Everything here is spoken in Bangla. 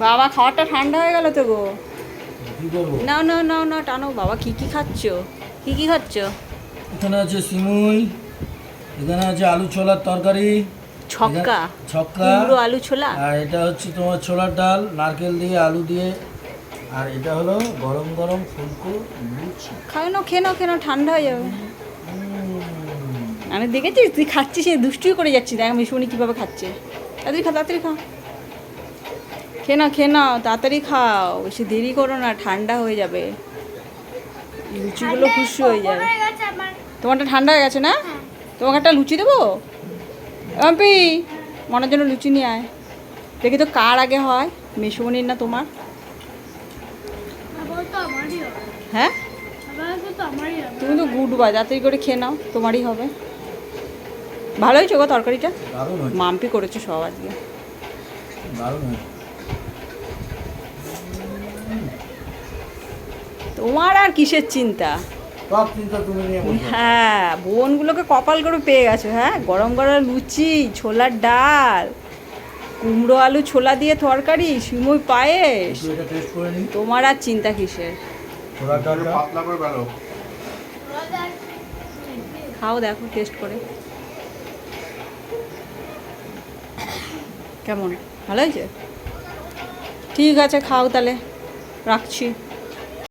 বাবা খাবারটা ঠান্ডা হয়ে গেল তো গো। নাও নাও নাও নাও টানো। বাবা কি কি খাচ্ছ? কি কি খাচ্ছ? এখানে আছে সিমুই এখানে আছে আলু ছোলার তরকারি ছক্কা? ছক্কা। কুমড়ো আলু ছোলা? আর এটা হচ্ছে তোমার ছোলার ডাল নারকেল দিয়ে আলু দিয়ে। আর এটা হলো গরম গরম ফুলকো লুচি। খাও না খেয়ে নাও খেয়ে নাও ঠান্ডা হয়ে যাবে। আমি দেখেছিস তুই খাচ্ছিস দুষ্টুই করে যাচ্ছি দেখ মিশুনি কীভাবে খাচ্ছে। তাড়াতাড়ি খা তাড়াতাড়ি খা। খেয়ে নাও খেয়ে নাও তাড়াতাড়ি খাও। বেশি দেরি করো না ঠান্ডা হয়ে যাবে। লুচিগুলো খুশি হয়ে যাবে তোমারটা ঠান্ডা হয়ে গেছে না? তোমাকে একটা লুচি দেবো? এমপি মনের জন্য লুচি নিয়ে আয়। দেখি তো কার আগে হয় মেশুমনির না তোমার? হ্যাঁ। তুমি তো গুড বা তাড়াতাড়ি করে খেয়ে নাও তোমারই হবে। ভালোই হয়েছে গো তরকারিটা? মাম্পি করেছে সব আজকে। তোমার আর কিসের চিন্তা। হ্যাঁ বোনগুলোকে কপাল করে পেয়ে গেছো হ্যাঁ? গরম গরম লুচি ছোলার ডাল কুমড়ো আলু ছোলা দিয়ে তরকারি সিমুই পায়েস। একটু এটা টেস্ট করে নিই। তোমার আর চিন্তা কিসের? ছোলার ডালটা? পাতলা করে বেরো। খাও দেখো টেস্ট করে। কেমন? ভালো হয়েছে? ঠিক আছে খাও তাহলে। রাখছি।